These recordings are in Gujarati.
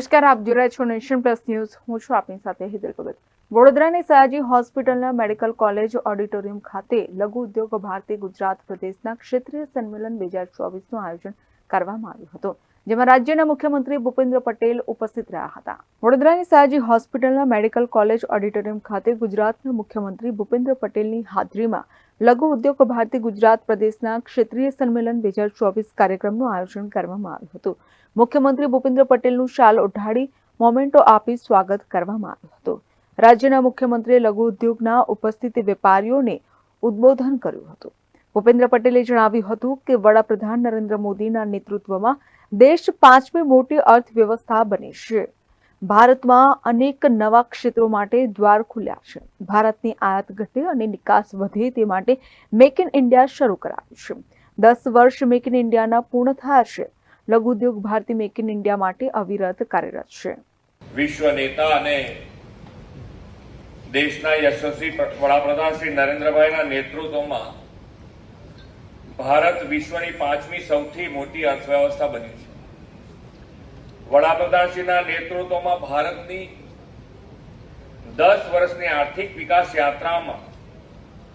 નમસ્કાર, આપ જોઈ છો નેશન પ્લસ ન્યૂઝ. હું છું આપની સાથે હિદલ ભગત વડોદરાની સયાજી હોસ્પિટલના મેડિકલ કોલેજ ઓડિટોરિયમ ખાતે લઘુ ઉદ્યોગ ભારતી ગુજરાત પ્રદેશના ક્ષેત્રીય સંમેલન બે હજાર ચોવીસનું આયોજન કરવામાં આવ્યું હતું, જેમાં રાજ્યના મુખ્યમંત્રી ભૂપેન્દ્ર પટેલ ઉપસ્થિત રહ્યા હતા. વડોદરાની સયાજી હોસ્પિટલના મેડિકલ કોલેજ ઓડિટોરિયમ ખાતે ગુજરાતના મુખ્યમંત્રી ભૂપેન્દ્ર પટેલની હાજરીમાં લઘુ ઉદ્યોગ ભારતી ગુજરાત પ્રદેશના ક્ષેત્રીય સંમેલન બે હજાર ચોવીસ કાર્યક્રમનું આયોજન કરવામાં આવ્યું હતું. મુખ્યમંત્રી ભૂપેન્દ્ર પટેલનું શાલ ઉઢાડી મોમેન્ટો આપી સ્વાગત કરવામાં આવ્યું હતું. રાજ્યના મુખ્યમંત્રીએ લઘુ ઉદ્યોગના ઉપસ્થિત વેપારીઓને ઉદ્બોધન કર્યું હતું. ભૂપેન્દ્ર પટેલે જણાવ્યું હતું કે વડાપ્રધાન નરેન્દ્ર મોદીના નેતૃત્વમાં દેશ પાંચમી મોટી અર્થવ્યવસ્થા બની છે. ભારતમાં અનેક નવા ક્ષેત્રો માટે દ્વાર ખુલ્યા છે. ભારતની આયાત ઘટે અને નિકાસ વધે તે માટે મેક ઇન ઇન્ડિયા શરૂ કરાયું છે. દસ વર્ષ મેક ઇન ઇન્ડિયાના પૂર્ણ થયા છે. લઘુ ઉદ્યોગ ભારતી મેક ઇન ઇન્ડિયા માટે અવિરત કાર્યરત છે. વિશ્વ નેતા અને દેશના યશસ્વી વડાપ્રધાન શ્રી નરેન્દ્રભાઈના નેતૃત્વમાં ભારત વિશ્વની પાંચમી સૌથી મોટી અર્થવ્યવસ્થા બની છે. વડાપ્રધાનશ્રીના નેતૃત્વમાં ભારતની દસ વર્ષની આર્થિક વિકાસ યાત્રામાં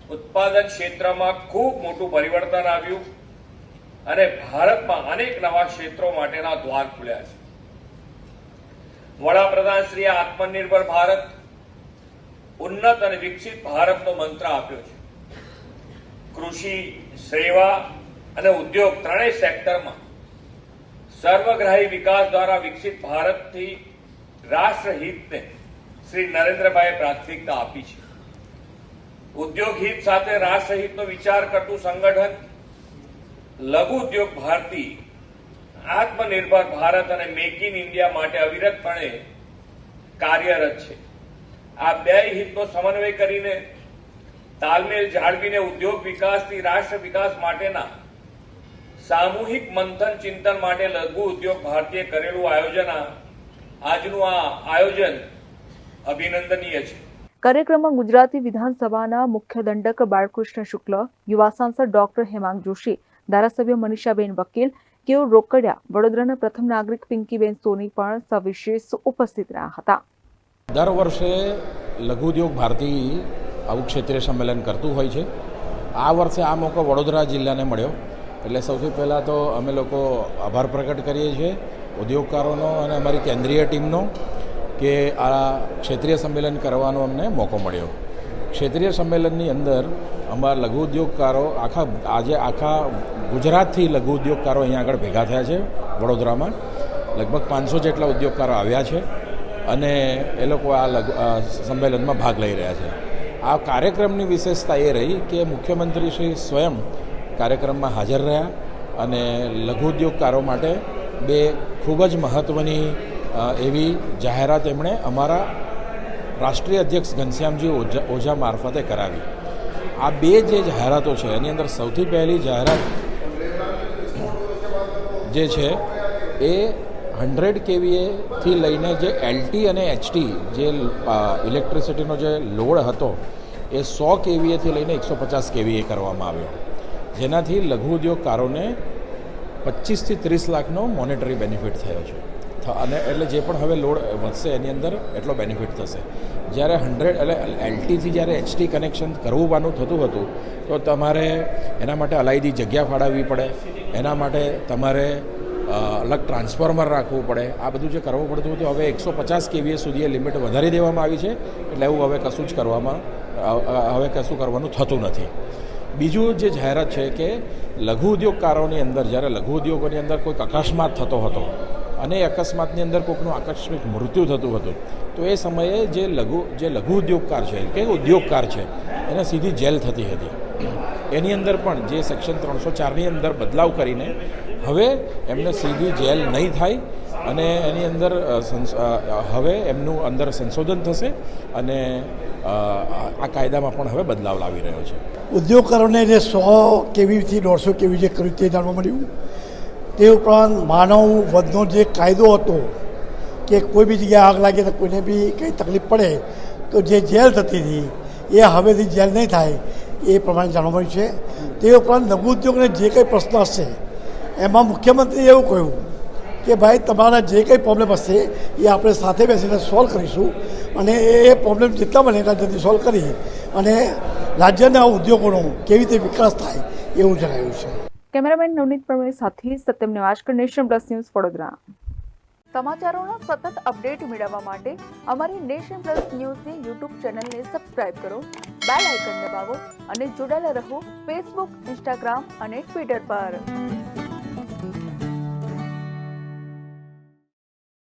ઉત્પાદન ક્ષેત્રમાં ખૂબ મોટું પરિવર્તન આવ્યું અને ભારતમાં અનેક નવા ક્ષેત્રો માટેના દ્વાર ખુલ્યા છે. વડાપ્રધાન શ્રીએ આત્મનિર્ભર ભારત, ઉન્નત અને વિકસિત ભારતનો મંત્ર આપ્યો છે. કૃષિ, સેવા અને ઉદ્યોગ ત્રણેય સેક્ટરમાં સર્વગ્રાહી વિકાસ દ્વારા વિકસિત ભારતથી રાષ્ટ્રહિતને શ્રી નરેન્દ્રભાઈએ પ્રાથમિકતા આપી છે. ઉદ્યોગ હિત સાથે રાષ્ટ્રહિતનો વિચાર કરતું સંગઠન, લઘુ ઉદ્યોગ ભારતી, આત્મનિર્ભર ભારત અને મેક ઇન ઇન્ડિયા માટે અવિરતપણે કાર્યરત છે. આ બે હિતનો સમન્વય કરીને તાલમેલ જાળવીને ઉદ્યોગ વિકાસથી રાષ્ટ્ર વિકાસ માટેના સામૂહિક મંથન ચિંતન માટે લઘુ ઉદ્યોગ ભારતીય કરેલું આયોજન આજનું આ આયોજન અભિનંદનીય છે. કાર્યક્રમમાં ગુજરાતી વિધાનસભાના મુખ્ય દંડક બાળકૃષ્ણ શુક્લ યુવા સાંસદ ડોક્ટર હેમાંગ જોશી ધારાસભ્ય મનીષાબેન વકીલ કેવું રોકડિયા વડોદરાના પ્રથમ નાગરિક પિંકીબેન સોની પણ સવિશેષ ઉપસ્થિત રહ્યા હતા. દર વર્ષે લઘુ ઉદ્યોગ ભારતી આવું ક્ષેત્રીય સંમેલન કરતું હોય છે. આ વર્ષે આ મોકો વડોદરા જિલ્લાને મળ્યો. એટલે સૌથી પહેલાં તો અમે લોકો આભાર પ્રકટ કરીએ છીએ ઉદ્યોગકારોનો અને અમારી કેન્દ્રીય ટીમનો કે આ ક્ષેત્રીય સંમેલન કરવાનો અમને મોકો મળ્યો. ક્ષેત્રીય સંમેલનની અંદર અમારા લઘુ ઉદ્યોગકારો આખા, આજે આખા ગુજરાતથી લઘુ ઉદ્યોગકારો અહીંયા આગળ ભેગા થયા છે વડોદરામાં. લગભગ પાંચસો જેટલા ઉદ્યોગકારો આવ્યા છે અને એ લોકો આ લઘુ સંમેલનમાં ભાગ લઈ રહ્યા છે. આ કાર્યક્રમની વિશેષતા એ રહી કે મુખ્યમંત્રી શ્રી સ્વયં કાર્યક્રમમાં હાજર રહ્યા અને લઘુ ઉદ્યોગકારો માટે બે ખૂબ જ મહત્ત્વની એવી જાહેરાત એમણે અમારા રાષ્ટ્રીય અધ્યક્ષ ઘનશ્યામજી ઓઝા ઓઝા મારફતે કરાવી. આ બે જે જાહેરાતો છે, એની અંદર સૌથી પહેલી જાહેરાત જે છે, એ હંડ્રેડ કેવીએથી લઈને જે એલટી અને એચટી જે ઇલેક્ટ્રિસિટીનો જે લોડ હતો, એ સો કેવીએથી લઈને એકસો પચાસ કેવીએ કરવામાં આવ્યો. જેનાથી લઘુ ઉદ્યોગકારોને પચીસથી ત્રીસ લાખનો મોનેટરી બેનિફિટ થયો છે. અને એટલે જે પણ હવે લોડ વધશે એની અંદર એટલો બેનિફિટ થશે. જ્યારે હંડ્રેડ એટલે એલટીથી જ્યારે એચટી કનેક્શન કરવું થતું હતું, તો તમારે એના માટે અલાયદી જગ્યા ફાળવવી પડે. એના માટે તમારે અલગ ટ્રાન્સફોર્મર રાખવું પડે. આ બધું જે કરવું પડતું હતું, હવે એકસો પચાસ કેવીએ સુધી એ લિમિટ વધારી દેવામાં આવી છે. એટલે એવું હવે કશું જ કરવામાં હવે કશું કરવાનું થતું નથી. બીજું જે જાહેરાત છે કે લઘુ ઉદ્યોગકારોની અંદર, જ્યારે લઘુ ઉદ્યોગોની અંદર કોઈક અકસ્માત થતો હતો અને એ અકસ્માતની અંદર કોઈકનું આકસ્મિક મૃત્યુ થતું હતું, તો એ સમયે જે લઘુ જે લઘુ ઉદ્યોગકાર છે, કે ઉદ્યોગકાર છે, એને સીધી જેલ થતી હતી. એની અંદર પણ જે સેક્શન ત્રણસો ચારની અંદર બદલાવ કરીને, હવે એમને સીધી જેલ નહીં થાય અને એની અંદર હવે એમનું અંદર સંશોધન થશે અને આ કાયદામાં પણ હવે બદલાવ લાવી રહ્યો છે. ઉદ્યોગકારોને જે સો કેવીથી દોઢસો કેવી જે કર્યું તે જાણવા મળ્યું. તે ઉપરાંત માનવ વધનો જે કાયદો હતો કે કોઈ બી જગ્યાએ આગ લાગે તો કોઈને બી કંઈ તકલીફ પડે, તો જે જેલ થતી હતી, એ હવેથી જેલ નહીં થાય એ પ્રમાણે જાણવા મળ્યું છે. તે ઉપરાંત લઘુ ઉદ્યોગને જે કંઈ પ્રશ્ન હશે, એમાં મુખ્યમંત્રીએ એવું કહ્યું કે ભાઈ તમારા જે કંઈ પ્રોબ્લેમ હશે એ આપણે સાથે બેસીને સોલ્વ કરીશું. અને એ પ્રોબ્લેમ જેટલા બને એટલા જલ્દી સોલ્વ કરી અને રાજ્યના ઉદ્યોગોનો કેવી રીતે વિકાસ થાય એવું જણાવ્યું છે. કેમેરામેન નવનીત પ્રવીણ સાથે Satyam Nivaskar Nation Plus News Vadodara. સમાચારોના સતત અપડેટ મેળવવા માટે અમારી નેશન પ્લસ ન્યૂઝની યુટ્યુબ ચેનલને સબસ્ક્રાઇબ કરો બેલ આઇકન દબાવો અને જોડાયેલા રહો ફેસબુક ઇન્સ્ટાગ્રામ અને ટ્વિટર પર.